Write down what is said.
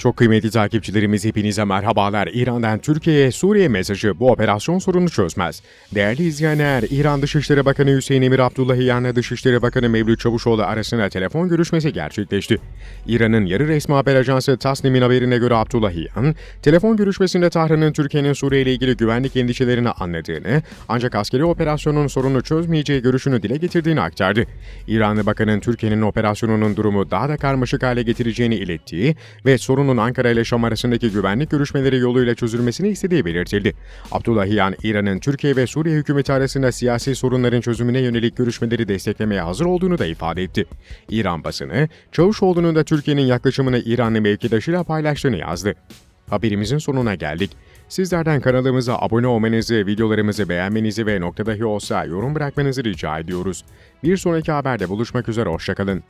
Çok kıymetli takipçilerimiz hepinize merhabalar. İran'dan Türkiye'ye Suriye mesajı bu operasyon sorunu çözmez. Değerli izleyenler, İran Dışişleri Bakanı Hüseyin Emir Abdullahiyan'la Dışişleri Bakanı Mevlüt Çavuşoğlu arasında telefon görüşmesi gerçekleşti. İran'ın yarı resmi haber ajansı Tasnim'in haberine göre Abdullahiyan, telefon görüşmesinde Tahran'ın Türkiye'nin Suriye ile ilgili güvenlik endişelerini anladığını, ancak askeri operasyonun sorunu çözmeyeceği görüşünü dile getirdiğini aktardı. İranlı Bakanın Türkiye'nin operasyonunun durumu daha da karmaşık hale getireceğini ilettiği ve sorunun Ankara ile Şam arasındaki güvenlik görüşmeleri yoluyla çözülmesini istediği belirtildi. Abdullahiyan, İran'ın Türkiye ve Suriye hükümeti arasında siyasi sorunların çözümüne yönelik görüşmeleri desteklemeye hazır olduğunu da ifade etti. İran basını, Çavuşoğlu'nun da Türkiye'nin yaklaşımını İranlı mevkidaşıyla paylaştığını yazdı. Haberimizin sonuna geldik. Sizlerden kanalımıza abone olmanızı, videolarımızı beğenmenizi ve nokta dahi olsa yorum bırakmanızı rica ediyoruz. Bir sonraki haberde buluşmak üzere, hoşçakalın.